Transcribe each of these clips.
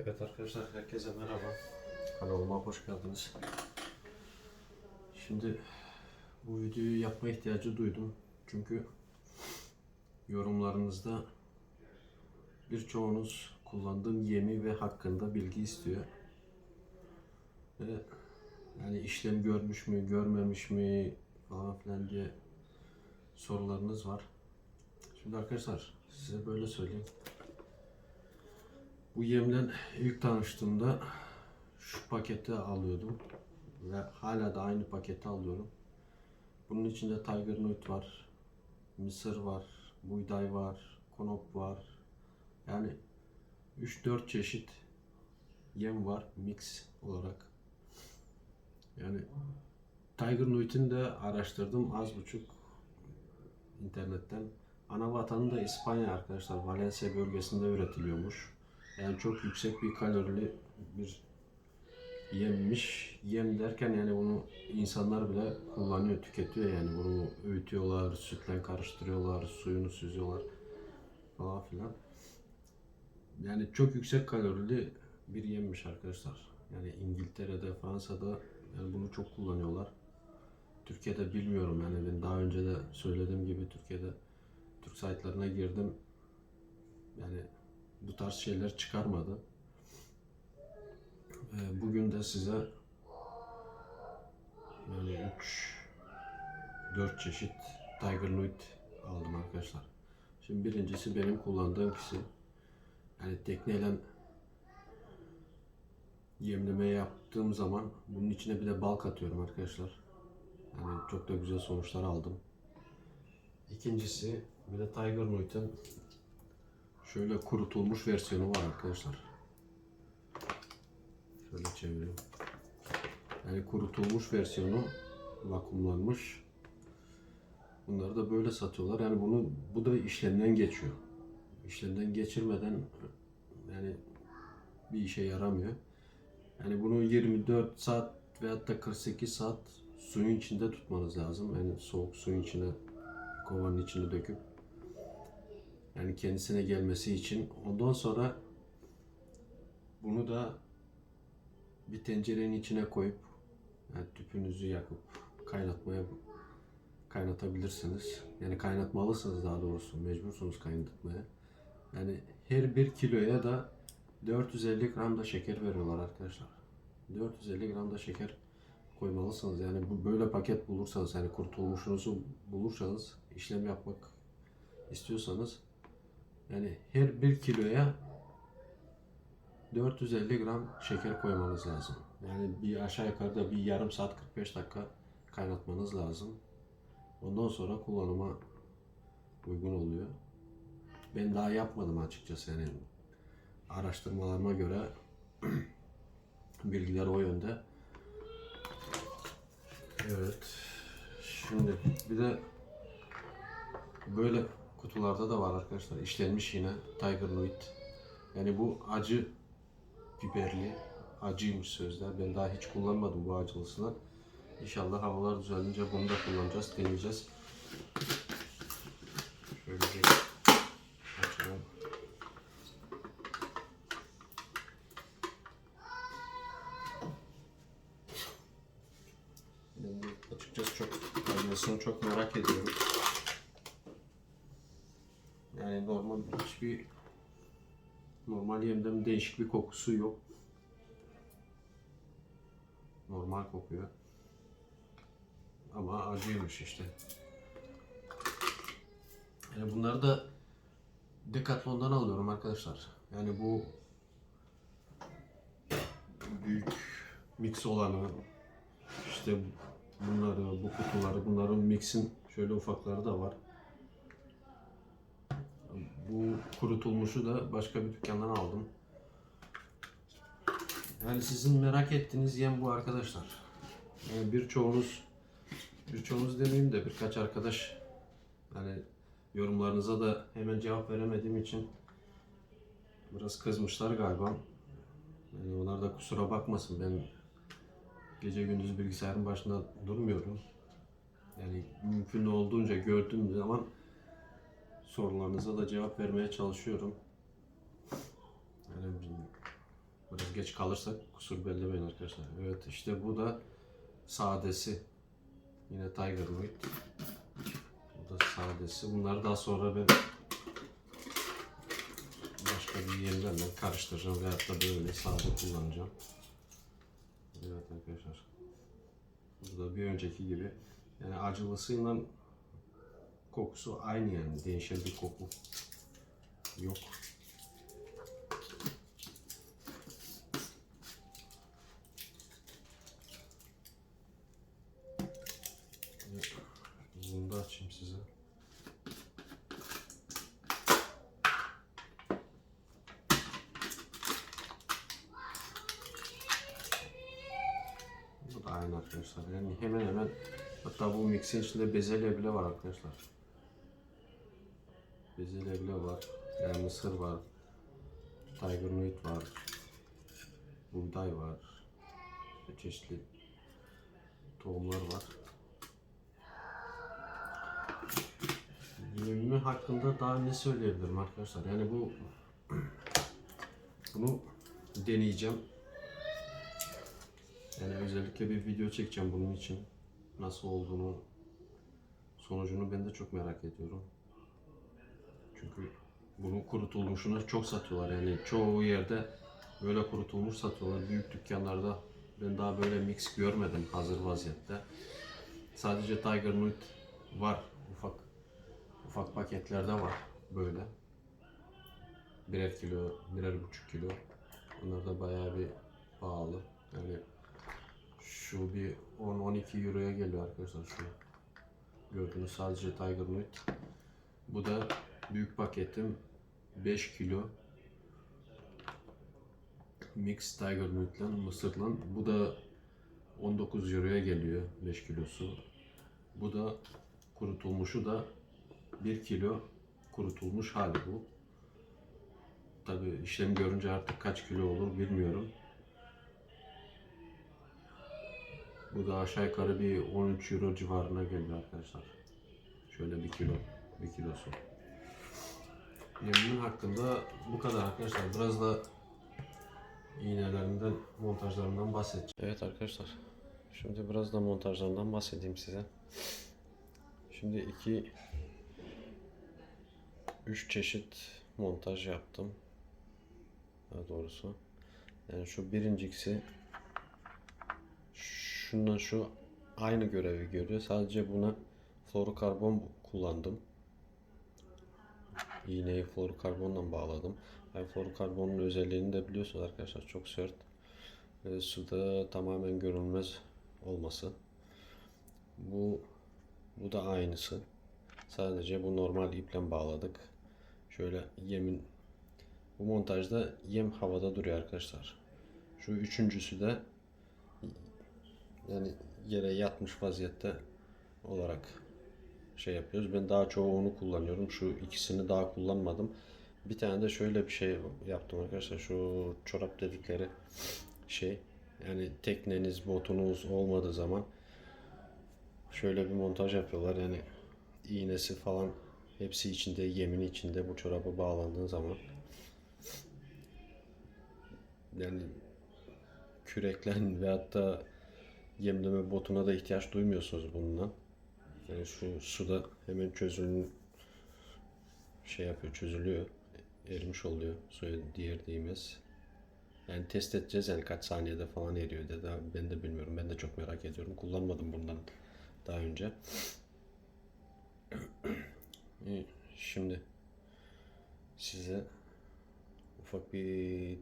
Evet arkadaşlar herkese merhaba. Kanalıma hoş geldiniz. Şimdi bu videoyu yapma ihtiyacı duydum. Çünkü yorumlarınızda birçoğunuz kullandığım yemi ve hakkında bilgi istiyor. Ve yani işlem görmüş mü, görmemiş mi falan filan diye sorularınız var. Şimdi arkadaşlar size böyle söyleyeyim. Bu yemden ilk tanıştığımda şu paketi alıyordum ve hala da aynı paketi alıyorum. Bunun içinde Tiger Nut var, mısır var, buğday var, konop var. Yani 3-4 çeşit yem var mix olarak. Yani Tiger Nut'in de araştırdım az buçuk internetten. Ana vatanı da İspanya arkadaşlar. Valencia bölgesinde üretiliyormuş. Yani çok yüksek bir kalorili bir yemmiş. Yem derken yani bunu insanlar bile kullanıyor, tüketiyor yani. Bunu öğütüyorlar, sütle karıştırıyorlar, suyunu süzüyorlar falan filan. Yani çok yüksek kalorili bir yemmiş arkadaşlar. Yani İngiltere'de, Fransa'da yani bunu çok kullanıyorlar. Türkiye'de bilmiyorum yani ben daha önce de söylediğim gibi Türkiye'de Türk saytlarına girdim. Yani bu tarz şeyler çıkarmadı. Ee, Bugün de size yani 3 4 çeşit Tiger Nut aldım arkadaşlar. Şimdi birincisi benim kullandığım kişi. Yani tekneyle yemleme yaptığım zaman bunun içine bir de bal katıyorum arkadaşlar. Yani çok da güzel sonuçlar aldım. İkincisi bir de Tiger Nut'un şöyle kurutulmuş versiyonu var arkadaşlar. Şöyle çevireyim. Yani kurutulmuş versiyonu vakumlanmış. Bunları da böyle satıyorlar. Yani bunu bu da işlemden geçiyor. İşlemden geçirmeden yani bir işe yaramıyor. Yani bunu 24 saat veyahut da 48 saat suyun içinde tutmanız lazım. Yani soğuk suyun içine kovanın içine döküp yani kendisine gelmesi için. Ondan sonra bunu da bir tencerenin içine koyup yani tüpünüzü yakıp kaynatmaya kaynatabilirsiniz. Yani kaynatmalısınız daha doğrusu. Mecbursunuz kaynatmaya. Yani her bir kiloya da 450 gram da şeker veriyorlar arkadaşlar. 450 gram da şeker koymalısınız. Yani bu böyle paket bulursanız yani kurtulmuşunuzu bulursanız işlem yapmak istiyorsanız yani her bir kiloya 450 gram şeker koymanız lazım. Yani bir aşağı yukarıda bir yarım saat 45 dakika kaynatmanız lazım. Ondan sonra kullanıma uygun oluyor. Ben daha yapmadım açıkçası yani araştırmalarıma göre bilgiler o yönde. Evet. Şimdi bir de böyle kutularda da var arkadaşlar. İşlenmiş yine Tiger Nut. Yani bu acı biberli. Acıymış sözler. Ben daha hiç kullanmadım bu acılısını. İnşallah havalar düzelince bunu da kullanacağız, deneyeceğiz. Şöyle bir açalım. Açıkçası çok acılısını çok merak ediyorum. Yani hiçbir normal yemden değişik bir kokusu yok. Normal kokuyor. Ama acıymış işte. Yani bunları da Decathlon'dan alıyorum arkadaşlar. Yani bu büyük mix olanı işte bunları, bu kutuları, bunların mixin şöyle ufakları da var. Bu kurutulmuşu da başka bir dükkandan aldım. Yani sizin merak ettiğiniz yem bu arkadaşlar. Yani birçoğunuz, birçoğunuz demeyeyim de birkaç arkadaş hani yorumlarınıza da hemen cevap veremediğim için biraz kızmışlar galiba. Yani onlar da kusura bakmasın ben gece gündüz bilgisayarın başında durmuyorum. Yani mümkün olduğunca gördüğüm zaman sorularınıza da cevap vermeye çalışıyorum. Yani Biraz geç kalırsak kusur bellemeyin arkadaşlar. Evet işte bu da sadesi. Yine Tiger Wood. Bu da sadesi. Bunları daha sonra ben başka bir ben karıştıracağım veyahut da böyle sade kullanacağım. Evet arkadaşlar. Bu da bir önceki gibi. Yani acılısıyla kokusu aynı yani. Değişen bir koku yok. Bunu da açayım size. Bu da aynı arkadaşlar. Yani hemen hemen hatta bu mixin içinde bezelye bile var arkadaşlar. Bezelye bile var. Yani mısır var. Tiger nut var. Buğday var. Çeşitli tohumlar var. Yemi hakkında daha ne söyleyebilirim arkadaşlar? Yani bu bunu deneyeceğim. Yani özellikle bir video çekeceğim bunun için. Nasıl olduğunu, sonucunu ben de çok merak ediyorum. Çünkü bunun kurutulmuşunu çok satıyorlar. Yani çoğu yerde böyle kurutulmuş satıyorlar. Büyük dükkanlarda ben daha böyle mix görmedim hazır vaziyette. Sadece Tiger Nut var ufak ufak paketlerde var böyle. Birer kilo, birer buçuk kilo. Onlar da bayağı bir pahalı. Yani şu bir 10-12 euroya geliyor arkadaşlar şu. Gördüğünüz sadece Tiger Nut. Bu da büyük paketim 5 kilo. Mix Tiger Nut'la mısırla. Bu da 19 euroya geliyor 5 kilosu. Bu da kurutulmuşu da 1 kilo kurutulmuş hali bu. Tabi işlem görünce artık kaç kilo olur bilmiyorum. Bu da aşağı yukarı bir 13 euro civarına geliyor arkadaşlar. Şöyle bir kilo, bir kilosu. Yeminin hakkında bu kadar arkadaşlar. Biraz da iğnelerinden, montajlarından bahsedeceğim. Evet arkadaşlar. Şimdi biraz da montajlarından bahsedeyim size. Şimdi iki üç çeşit montaj yaptım. Daha doğrusu. Yani şu birincisi şundan şu aynı görevi görüyor. Sadece buna fluorokarbon kullandım. İğneyi fluorokarbonla bağladım. Yani fluorokarbonun özelliğini de biliyorsunuz arkadaşlar çok sert. Ve suda tamamen görünmez olması. Bu bu da aynısı. Sadece bu normal iple bağladık. Şöyle yemin bu montajda yem havada duruyor arkadaşlar. Şu üçüncüsü de yani yere yatmış vaziyette olarak şey yapıyoruz. Ben daha çoğu onu kullanıyorum. Şu ikisini daha kullanmadım. Bir tane de şöyle bir şey yaptım arkadaşlar. Şu çorap dedikleri şey. Yani tekneniz, botunuz olmadığı zaman şöyle bir montaj yapıyorlar. Yani iğnesi falan hepsi içinde, yemin içinde bu çoraba bağlandığın zaman yani küreklen ve hatta yemleme botuna da ihtiyaç duymuyorsunuz bundan. Yani şu suda hemen çözülün şey yapıyor, çözülüyor. Erimiş oluyor. Suya diğer değmez. Yani test edeceğiz yani kaç saniyede falan eriyor dedi. Ben de bilmiyorum. Ben de çok merak ediyorum. Kullanmadım bundan daha önce. Şimdi size ufak bir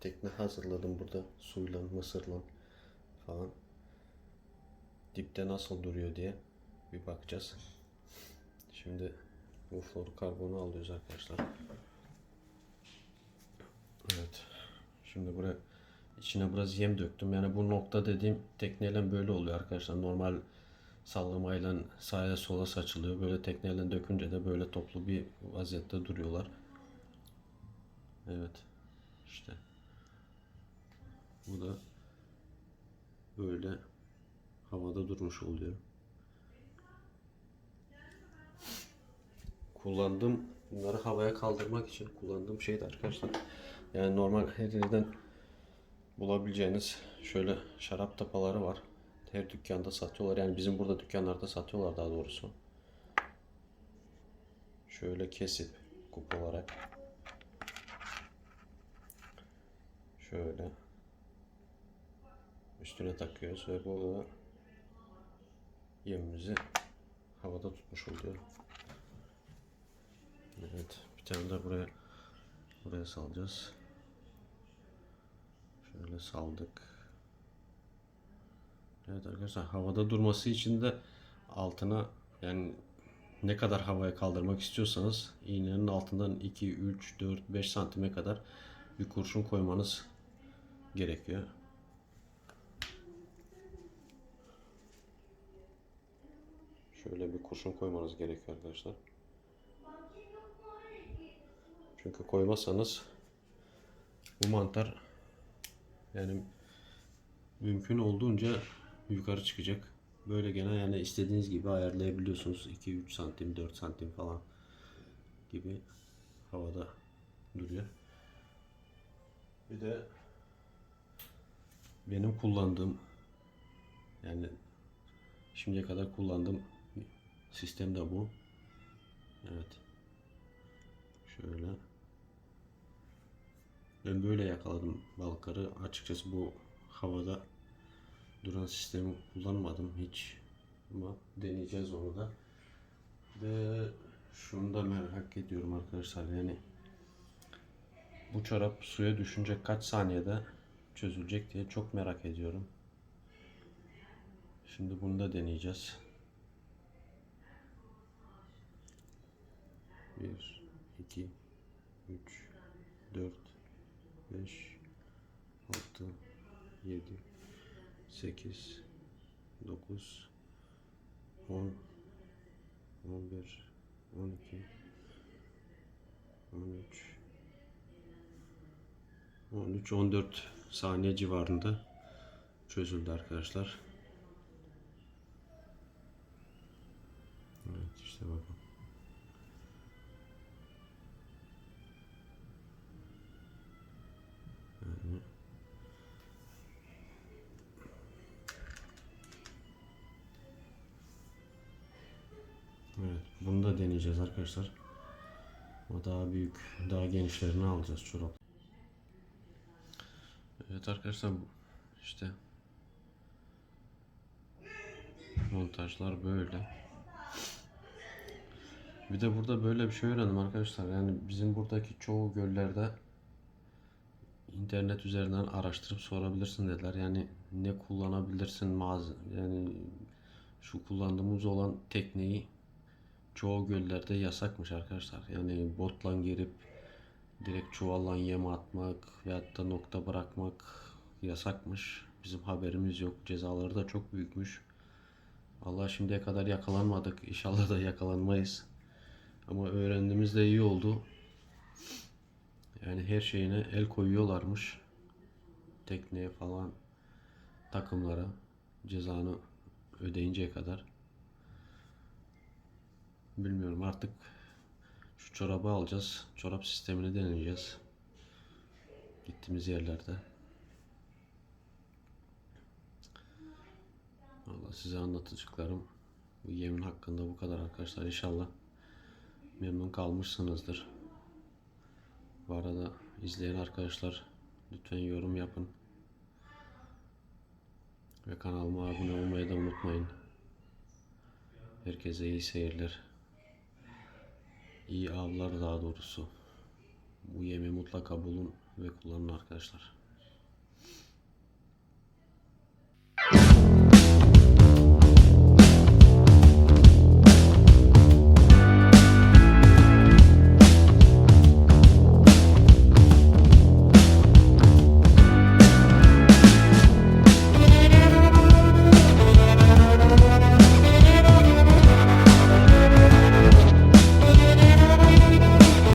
tekne hazırladım burada. Suyla, mısırla falan. Dipte nasıl duruyor diye bir bakacağız. Şimdi bu fluorokarbonu alıyoruz arkadaşlar. Evet. Şimdi buraya içine biraz yem döktüm. Yani bu nokta dediğim tekneyle böyle oluyor arkadaşlar. Normal sallamayla sağa sola saçılıyor. Böyle tekneyle dökünce de böyle toplu bir vaziyette duruyorlar. Evet. İşte. Bu da böyle havada durmuş oluyor. Kullandığım bunları havaya kaldırmak için kullandığım şeydi arkadaşlar. Yani normal her yerden bulabileceğiniz şöyle şarap tapaları var. Her dükkanda satıyorlar. Yani bizim burada dükkanlarda satıyorlar daha doğrusu. Şöyle kesip kup olarak şöyle üstüne takıyoruz ve bu yemimizi havada tutmuş oluyor. Evet, bir tane de buraya buraya salacağız. Şöyle saldık. Evet arkadaşlar havada durması için de altına yani ne kadar havaya kaldırmak istiyorsanız iğnenin altından 2, 3, 4, 5 santime kadar bir kurşun koymanız gerekiyor. Şöyle bir kurşun koymanız gerekiyor arkadaşlar. Çünkü koymazsanız bu mantar yani mümkün olduğunca yukarı çıkacak. Böyle gene yani istediğiniz gibi ayarlayabiliyorsunuz. 2-3 santim, 4 santim falan gibi havada duruyor. Bir de benim kullandığım yani şimdiye kadar kullandığım sistem de bu. Evet. Şöyle. Ben böyle yakaladım balıkları. Açıkçası bu havada duran sistemi kullanmadım hiç. Ama deneyeceğiz onu da. Ve şunu da merak ediyorum arkadaşlar. Yani bu çorap suya düşünce kaç saniyede çözülecek diye çok merak ediyorum. Şimdi bunu da deneyeceğiz. 1 2 3 4 5 6 7 8 9 10 11 12 13 13 14 saniye civarında çözüldü arkadaşlar. Evet işte bakın. Deneyeceğiz arkadaşlar. O daha büyük, daha genişlerini alacağız çorap. Evet arkadaşlar işte montajlar böyle. Bir de burada böyle bir şey öğrendim arkadaşlar. Yani bizim buradaki çoğu göllerde internet üzerinden araştırıp sorabilirsin dediler. Yani ne kullanabilirsin mağaza yani şu kullandığımız olan tekneyi çoğu göllerde yasakmış arkadaşlar. Yani botla girip direkt çuvalla yem atmak veyahut da nokta bırakmak yasakmış. Bizim haberimiz yok. Cezaları da çok büyükmüş. Allah şimdiye kadar yakalanmadık. İnşallah da yakalanmayız. Ama öğrendiğimiz de iyi oldu. Yani her şeyine el koyuyorlarmış. Tekneye falan takımlara cezanı ödeyinceye kadar. Bilmiyorum artık şu çorabı alacağız. Çorap sistemini deneyeceğiz. Gittiğimiz yerlerde. Valla size anlatacaklarım bu yemin hakkında bu kadar arkadaşlar. İnşallah memnun kalmışsınızdır. Bu arada izleyen arkadaşlar lütfen yorum yapın. Ve kanalıma abone olmayı da unutmayın. Herkese iyi seyirler. İyi avlar daha doğrusu. Bu yemi mutlaka bulun ve kullanın arkadaşlar.